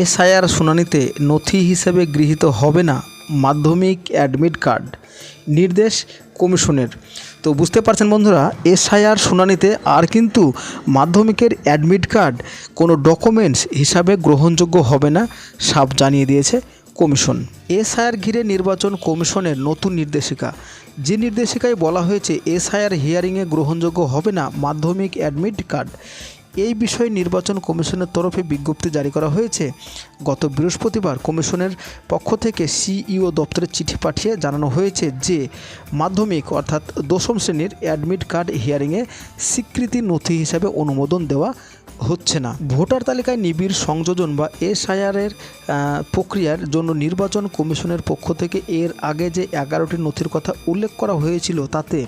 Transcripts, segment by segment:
SIR শুনানিতে নথি হিসেবে গৃহীত হবে না মাধ্যমিক অ্যাডমিট কার্ড, নির্দেশ কমিশনের। তো বুঝতে পারছেন বন্ধুরা, এসআইআর শুনানিতে আর কিন্তু মাধ্যমিকের অ্যাডমিট কার্ড কোনো ডকুমেন্টস হিসাবে গ্রহণযোগ্য হবে না, সাফ জানিয়ে দিয়েছে কমিশন। এসআইআর ঘিরে নির্বাচন কমিশনের নতুন নির্দেশিকা। যে নির্দেশিকায় বলা হয়েছে, এসআইআর হিয়ারিংয়ে গ্রহণযোগ্য হবে না মাধ্যমিক অ্যাডমিট কার্ড এই বিষয়ে নির্বাচন কমিশনের তরফে বিজ্ঞপ্তি জারি করা হয়েছে। গত বৃহস্পতিবার কমিশনের পক্ষ থেকে সিইও দপ্তরে চিঠি পাঠিয়ে জানানো হয়েছে যে, মাধ্যমিক অর্থাৎ দশম শ্রেণির অ্যাডমিট কার্ড হিয়ারিংয়ে স্বীকৃতি নথি হিসাবে অনুমোদন দেওয়া হচ্ছে না। ভোটার তালিকায় নিবিড় সংযোজন বা এসআইআরের প্রক্রিয়ার জন্য নির্বাচন কমিশনের পক্ষ থেকে এর আগে যে এগারোটি নথির কথা উল্লেখ করা হয়েছিল, তাতে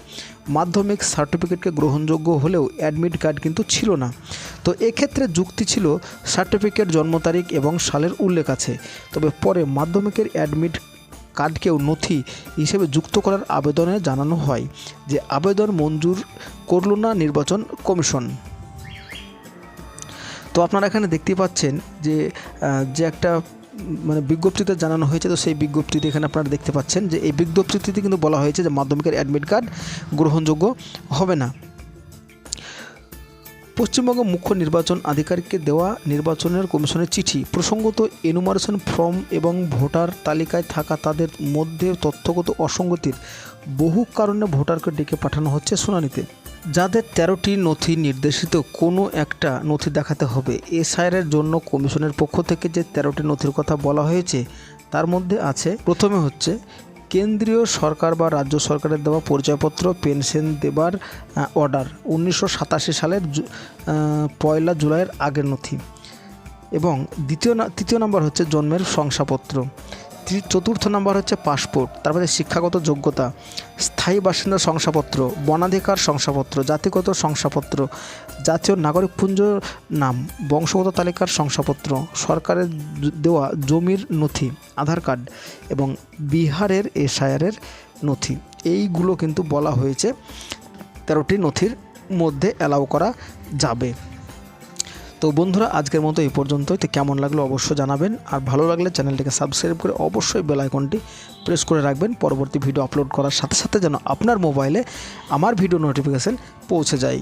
মাধ্যমিক সার্টিফিকেটকে গ্রহণযোগ্য হলেও অ্যাডমিট কার্ড কিন্তু ছিল না। তো এক্ষেত্রে যুক্তি ছিল, সার্টিফিকেট জন্ম তারিখ এবং সালের উল্লেখ আছে। তবে পরে মাধ্যমিকের অ্যাডমিট কার্ডকেও নথি হিসেবে যুক্ত করার আবেদনে জানানো হয় যে, আবেদন মঞ্জুর করল না নির্বাচন কমিশন। তো আপনারা এখানে দেখতে পাচ্ছেন যে যে একটা মানে বিজ্ঞপ্তিতে জানানো হয়েছে, তো সেই বিজ্ঞপ্তিতে এখানে আপনারা দেখতে পাচ্ছেন যে, এই বিজ্ঞপ্তিতে কিন্তু বলা হয়েছে যে মাধ্যমিকের অ্যাডমিট কার্ড গ্রহণযোগ্য হবে না। পশ্চিমবঙ্গ মুখ্য নির্বাচন আধিকারিককে দেওয়া নির্বাচনের কমিশনের চিঠি, প্রসঙ্গত এনুমারেশন ফর্ম এবং ভোটার তালিকায় থাকা তাদের মধ্যে তথ্যগত অসঙ্গতির বহু কারণে ভোটারকে ডেকে পাঠানো হচ্ছে শুনানিতে। যাদের তেরোটি নথি নির্দেশিত, কোনো একটা নথি দেখাতে হবে। এসআইআরের জন্য কমিশনের পক্ষ থেকে যে তেরোটি নথির কথা বলা হয়েছে, তার মধ্যে আছে, প্রথমে হচ্ছে, কেন্দ্রীয় সরকার বা রাজ্য সরকারের দেওয়া পরিচয়পত্র, পেনশন দেবার অর্ডার, উনিশশো সাতাশি সালের পয়লা জুলাইয়ের আগের নথি। এবং দ্বিতীয় তৃতীয় নম্বর হচ্ছে জন্মের শংসাপত্র। চতুর্থ নম্বর হচ্ছে পাসপোর্ট, তারপরে শিক্ষাগত যোগ্যতা, স্থায়ী বাসিন্দা শংসাপত্র, বনাধিকার শংসাপত্র, জাতিগত শংসাপত্র, জাতীয় নাগরিকপুঞ্জ নাম, বংশগত তালিকার শংসাপত্র, সরকারের দেওয়া জমির নথি, আধার কার্ড এবং বিহারের এসআইআরের নথি। এইগুলো কিন্তু বলা হয়েছে তেরোটি নথির মধ্যে অ্যালাউ করা যাবে। তো বন্ধুরা, আজকের মতো এই পর্যন্তই। তো কেমন লাগল অবশ্যই জানাবেন। আর ভালো লাগলে চ্যানেলটিকে সাবস্ক্রাইব করে অবশ্যই বেল আইকনটি প্রেস করে রাখবেন। পরবর্তী ভিডিও আপলোড করার সাথে সাথে যেন আপনার মোবাইলে আমার ভিডিও নোটিফিকেশান পৌঁছে যায়।